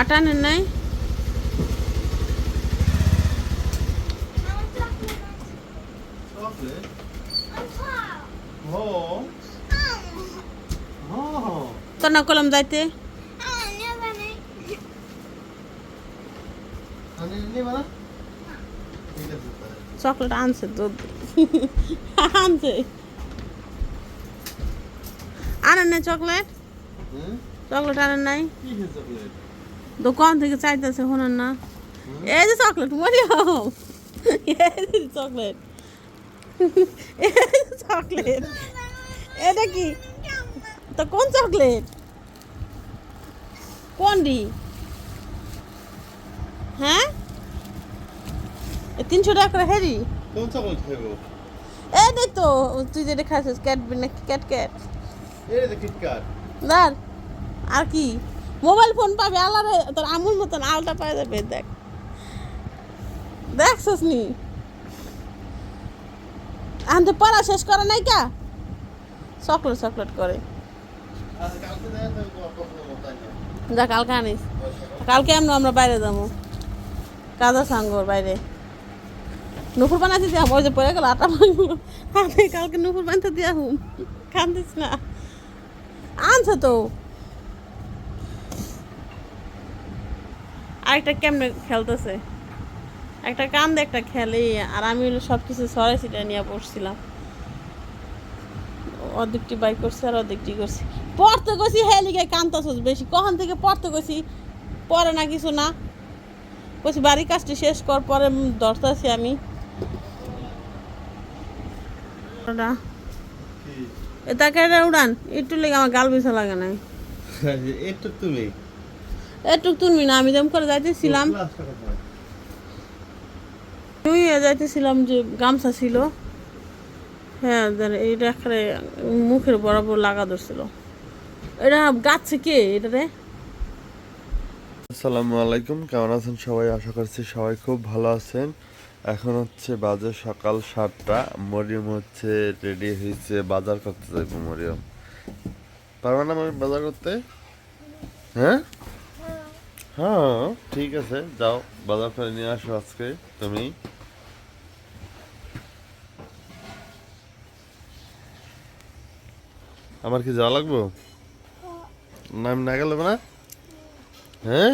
আটা নেন নাই. তো না কলম যাইতে। চকলেট আনছে দুধ আনছে আনেন নাই চকলেট চকলেট আনেন নাই chocolate? দোকান থেকে চাইতেছে শোনেন না। এই যে চকলেট যে চকলেট চকলেট এটা কি? তো কোন চকলেট কোন ডি হ্যাঁ তিনশো টাকা করে হেরি। কোন খাইবো? এই দেখ তো তুই যেটা খাইছিস ক্যাট নাকি ক্যাট ক্যাট এই যে দাঁড় আর কি? মোবাইল ফোন পাবে, আলাদা তোর আমুল মতন আলটা পাওয়া যাবে, দেখ। দেখছিস নি? আনতে পড়া শেষ করে নাই কা? চকলেট চকলেট করে। যা, কালকে আনিস। কালকে আমরা আমরা বাইরে যাব। কাজা সাঙ্গর বাইরে। নুপুর বানাতে দিয়া ওই যে পড়ে গেল আটা ভাঙলো। আমি কালকে নুপুর বানাতে দিয়া হুম। কান্দিস না। আনছে তো। আরেকটা কেমনে খেলতেছে? একটা কান্দে একটা খেলে, আর আমি হলো সব কিছু সরাই সিটা নিয়ে পড়ছিলাম। অর্ধেকটি বাই করছে আর অর্ধেকটি করছি। পড়তে গেছি হ্যাঁ লিগে কান্তাছস বেশি। কখন থেকে পড়তে গেছি পরে না কিছু না। কইছি, বাড়ির কাজটি শেষ কর, পরে ধরতেছি আমি। ওটা কি? এটা কেটে উড়ান একটু লেগে আমার গাল বিছা লাগে এই তো তুমি। একটু তুলবি না, আমি যেমন করে যাইতেছিলাম? তুই যাইতেছিলাম যে গামছা ছিল। হ্যাঁ এইটা এখানে মুখের বরাবর লাগা ধরছিল। এটা গাছে কে এটা রে? আসসালামু আলাইকুম, কেমন আছেন সবাই? আশা করছি সবাই খুব ভালো আছেন। এখন হচ্ছে বাজে সকাল সাতটা। মরিয়ম হচ্ছে রেডি হয়েছে বাজার করতে যাইব, মরিয়ম। পারবে না বাজার করতে? হ্যাঁ? হ্যাঁ। ঠিক আছে যাও বাজার করে নিয়ে আসো আজকে তুমি। আমার কি যাওয়া লাগবো? নাম আমি না গেল না? হ্যাঁ?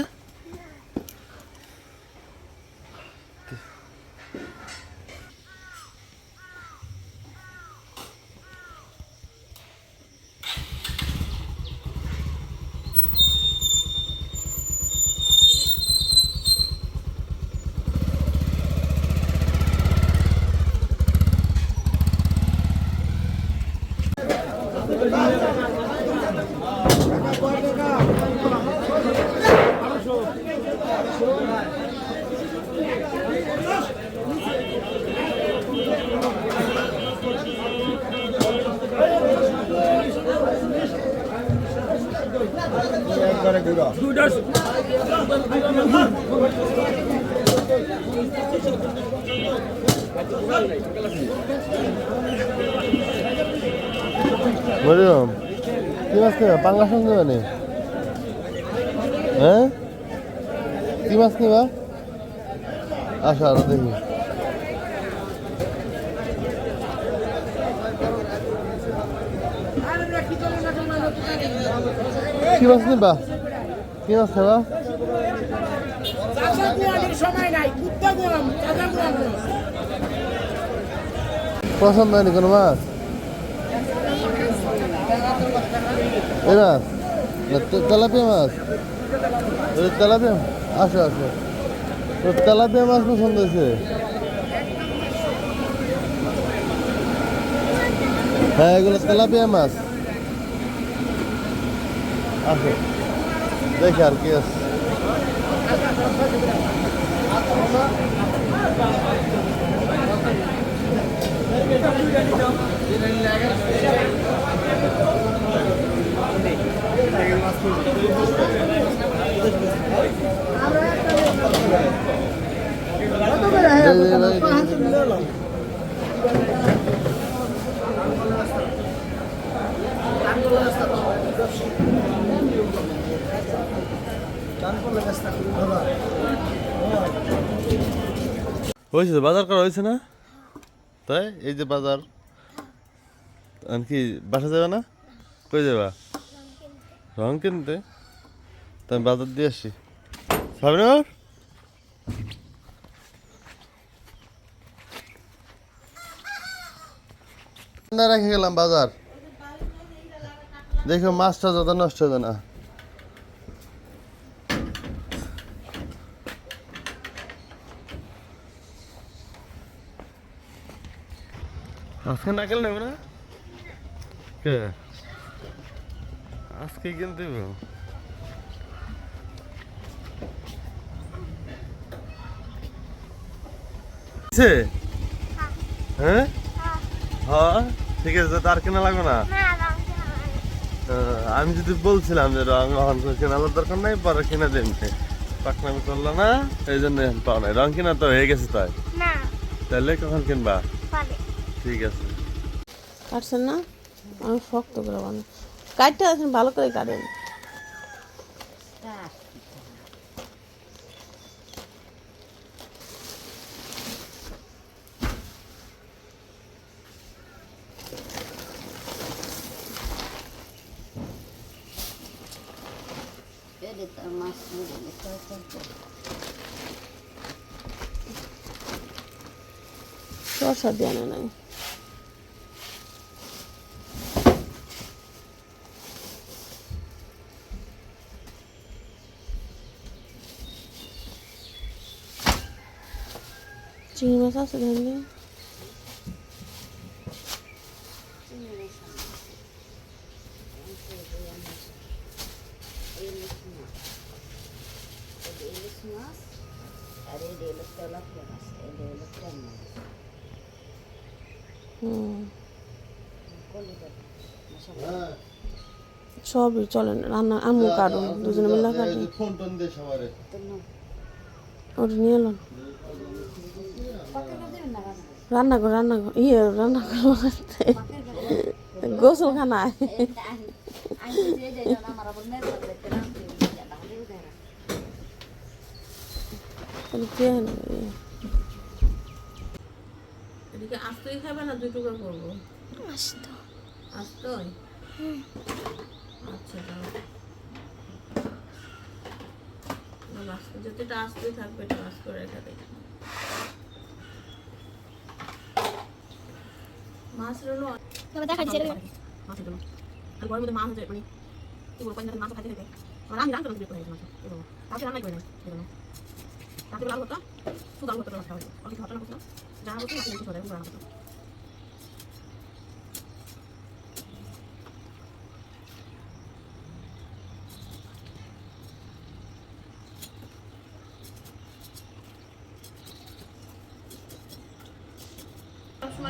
মরিয়ম কি মাছ নেবা পাঙ্গাস মাছ নেবা নি? হ্যাঁ? কি মাছ নেবা? আসো আরও দেখি। কি মাছ নেবা? কি গোয়াম পছন্দ হয়নি কোনো মাছ? এই মাছ তেলাপিয়া মাছ? তেলাপিয়া আসো আসো। তেলাপিয়া মাছ পছন্দ হয়েছে? হ্যাঁ এগুলো তেলাপিয়া মাছ। আসো। দেখি আর কি আছে হয়েছে, বাজার করা হয়েছে না? তাই? এই যে বাজার। কি, বাসা যাবে না? কই যাবা? রং কিনতে তাই বাজার দিয়ে আসি। সাবিনর না রেখে গেলাম বাজার। দেখো, মাছটা যত নষ্ট হবে না। আজকে নাকেল নেবে না? কে? আজকে কিনতে হ্যাঁ? হ্যাঁ ঠিক আছে তার কেনা লাগবে না? আমি যদি বলছিলাম যে রং এখন কেনার দরকার নাই পরে কিনে দিন। পাকনামি করল না এই জন্য পাও নাই। রং কিনা তো হয়ে গেছে তাই। তাহলে কখন কিনবা? ঠিক আছে। কাটছেন না? আমি শক্ত করে বানাই। কাটতে আছেন, ভালো করে কাটেন। শসা দিয়ে নাই চিংড়ি মাছ আছে ধরলে হুম সবই চলেন রান্না আমু কাটুন দুজনে মিলে কাটুন ফোন টোন দিয়ে সবারে। ওটা নিয়ে এলাম রান্না কর রান্না কর ইয়ে রান্না কর বানাতে গোসল? এদিকে আস্তই খাবে না দুই টুকরো করব? আসতো। আস্তই? আচ্ছা দাও আস্ত যতটা আস্তই থাকবে এটা আস্ত করে রেখে দেয় মাছ রইল তবে দেখা যাচ্ছে মাছের জন্য আর ঘরের মধ্যে মাছ মানে কি বলব পাঁচ মাছ খাইতে থাকে। মানে আমি রান্না করতে পারি মাছ করে নাই জন্য লাল করতাম শুধু আলু করতে রাস্তা হয়েছে অনেক ঘটনা করতাম যা হচ্ছে কিছু রান্না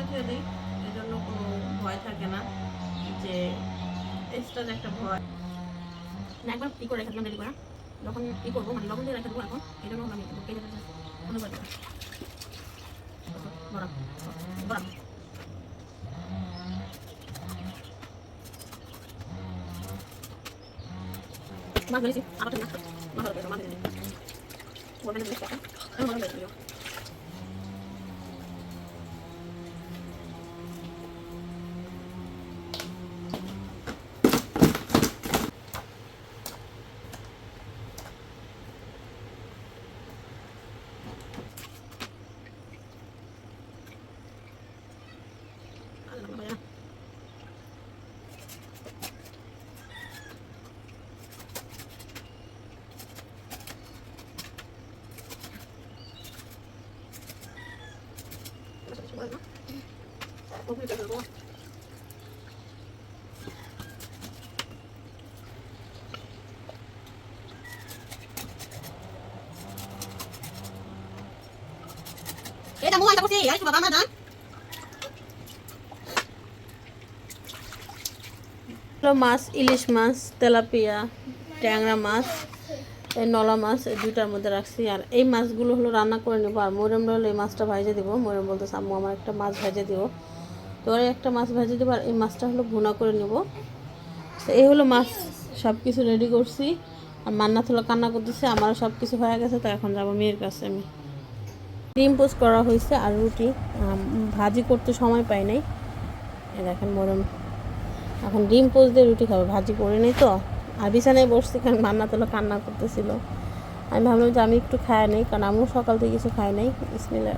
খেয়ে ভয় থাকে না যে এক্সট্রা একটা ভয় না একবার কী করে রেখে দিলাম রেডি করা যখন কী করব মানে লবণ দিয়ে রেখে দেবো এখন এই জন্য আমি কেটে মনে করি বড়া বড়া মাছ ধরেছি আবার মাছ ধরে মাছ ধরে বলবেন যে একটা আমি মনে করি এটা মোবাইলটা করছি এই বাবা মা জান হলো মাছ ইলিশ মাছ তেলাপিয়া ট্যাংরা মাছ এই নলা মাছ এই দুইটার মধ্যে রাখছি। আর এই মাছগুলো হলো রান্না করে নেব। আর মরিয়ম হলো এই মাছটা ভাজে দেবো। মরিয়ম বলতে আম্মু, আমার একটা মাছ ভেজে দিব তো একটা মাছ ভেজে দেবো আর এই মাছটা হলো ভুনা করে নেব। তো এই হলো মাছ সব কিছু রেডি করছি। আর মান্না তুলো কান্না করতেছে, আমারও সব কিছু হয়ে গেছে, তো এখন যাব মেয়ের কাছে আমি। ডিম পোস্ট করা হয়েছে আর রুটি। ভাজি করতে সময় পাই নাই। দেখেন মরম এখন ডিম পোস্ট দিয়ে রুটি খাব। ভাজি করে নেই তো? আর বিছানায় বসছি কারণ মান্না তোলা কান্না করতেছিল। আমি ভাবলাম যে আমি একটু খাই নেই, কারণ আমিও সকাল থেকে কিছু খাই নাই। ইসমিলে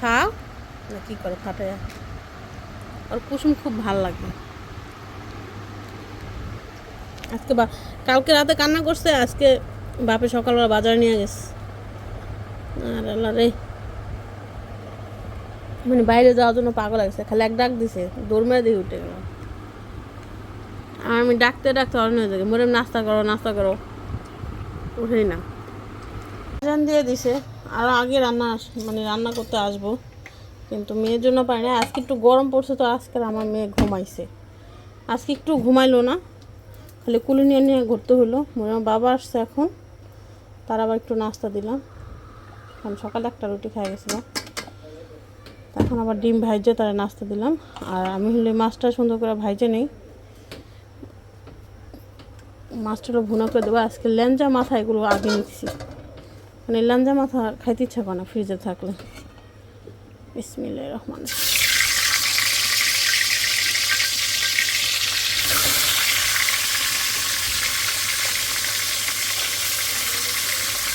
খাও? না, কি করে ফাটে আর কুসুম খুব ভালো লাগে। আজকে বা, কালকে রাতে কান্না করছে, আজকে বাপে সকালবেলা বাজারে নিয়ে গেছে। আর আল্লাহ রে। মানে বাইরে যাওয়ার জন্য পাগল লাগছে, খালি এক ডাক দিছে, দৌড় মেরে দিয়ে উঠে গেল। আর আমি ডাকতে ডাকতে অন্য হয়ে যাবে মরে নাস্তা করো নাস্তা করো। উঠেই না। আজান দিয়ে দিছে, আর আগে রান্না আস- মানে রান্না করতে আসব, কিন্তু মেয়ের জন্য পারি না আজকে একটু গরম পড়ছে তো আজকে আমার মেয়ে ঘুমাইছে। আজকে একটু ঘুমাইলো না, খালি কুলি নিয়ে নিয়ে ঘুরতে হলো মনে বাবা আসছে এখন, তার আবার একটু নাস্তা দিলাম। কারণ সকালে একটা রুটি খাই গেছিলাম। এখন আবার ডিম ভাইজে তারা নাস্তা দিলাম। আর আমি হলে মাছটা সুন্দর করে ভাইজে নেই। মাছটা ভুনা করে দেবো। আজকে ল্যাঞ্জা মাথা এগুলো আগে নিচ্ছি। মানে ল্যাঞ্জা মাথা খাইতে ইচ্ছা করে না ফ্রিজে থাকলে। বিসমিল্লাহির রহমান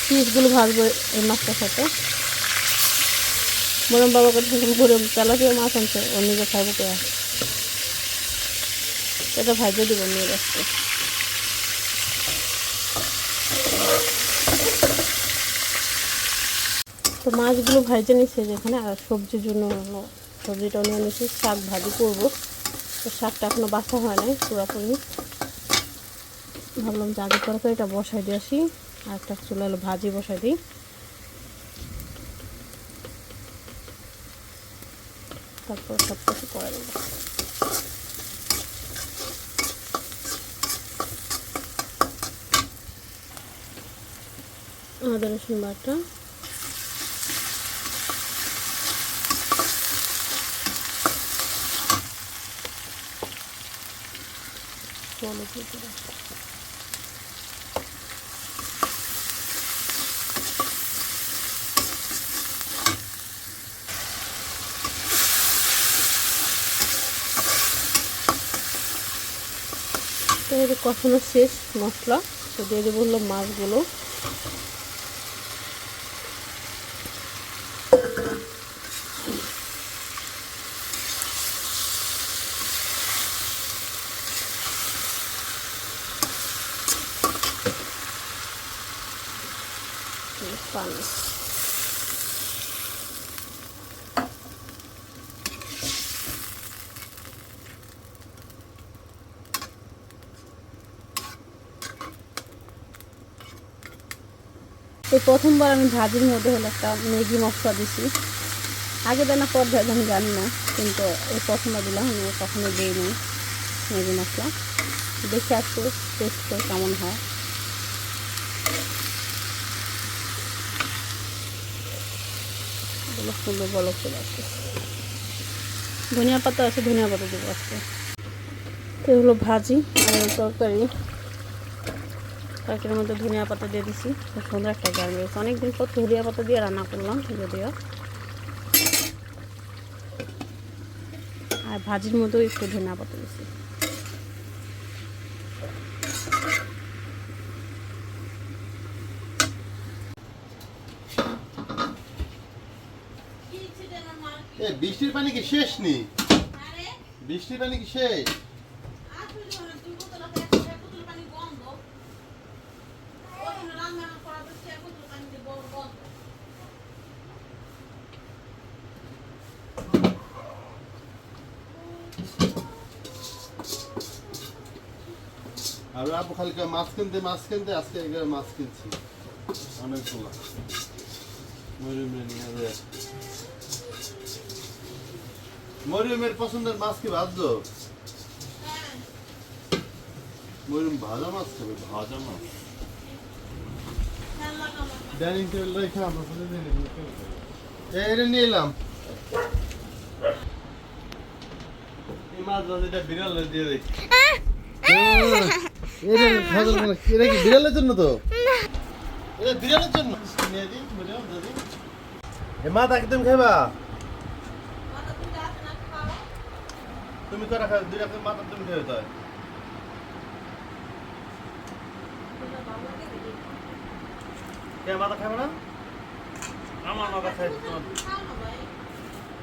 পিসগুলো ভাজবো এই মাছটার সাথে। মরম বাবা কথা ঘুরে তেলাপিয়া মাছ আনছে, ও নিজে খাইবো কে এটা ভাজে দিব নিয়ে রাখতে তো মাছগুলো ভাজে নিচ্ছে যেখানে আর সবজির জন্য হলো সবজিটাও নিয়ে নিচ্ছি শাক ভাজি করব। তো শাকটা এখনও বাছা হয় নাই, পুরোপুরি। ভাবলাম যে আগে তরকারিটা বসাই দিয়ে আসি, আর একটা চুলা ভাজি বসাই দিই। তারপর সব কিছু করে দেবো আদা রসুন বাটা। হলুদ এই কষানো শেষ মশলা। তো দিয়ে দেবো হলো মাছগুলো এই পানি এই প্রথমবার আমি ভাজির মধ্যে হলো একটা ম্যাগি মশলা দিছি। আগে দেয় না, পর আমি জানি না, কিন্তু এই প্রথমবার দিলাম, আমি কখনো দিইনি ম্যাগি মশলা। দেখে আসব টেস্ট করে কেমন হয়। সুন্দর বলক চলে আসছে ধনিয়া পাতা আছে, ধনিয়া পাতা দেবো আজকে। তো এগুলো ভাজি আর তরকারি। তরকারির মধ্যে ধনিয়া পাতা দিয়ে দিছি। খুব সুন্দর একটা গান রয়েছে অনেকদিন পর ধনিয়া পাতা দিয়ে রান্না করলাম যদিও। আর ভাজির মধ্যেও একটু ধনিয়া পাতা দিছি। বৃষ্টির পানি কি শেষ নেই বৃষ্টির পানি কি শেষ? আর আপু খালি মাছ কিনতে মাছ কিনতে আজকে এগুলো মাছ কিনছি। অনেকগুলো। মরিয়মের পছন্দের মাছ কি ভাজছো মরিয়ম ভাজা মাছ খাবে? ভাজা মাছ। ডাইনিং টেবিল রেখে আমরা এটা নিয়ে এলাম। এই মাছ ভাজিটা বিড়াল দিয়ে দেখি এটা এটা কি বিড়ালের জন্য তো? এটা বিড়ালের জন্য। নিয়ে দিন মরিয়ম দাদি এ মা তাকে তুমি খাইবা? তুমি করা খাও মাথা তুমি খাইবে কে মাথা খাবে না? আমার মাথা খাই তোমার।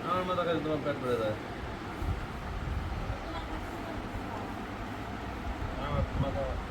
আমার মাথা খাই তোমার পেট ভরে যায়। আমার মাথা তাই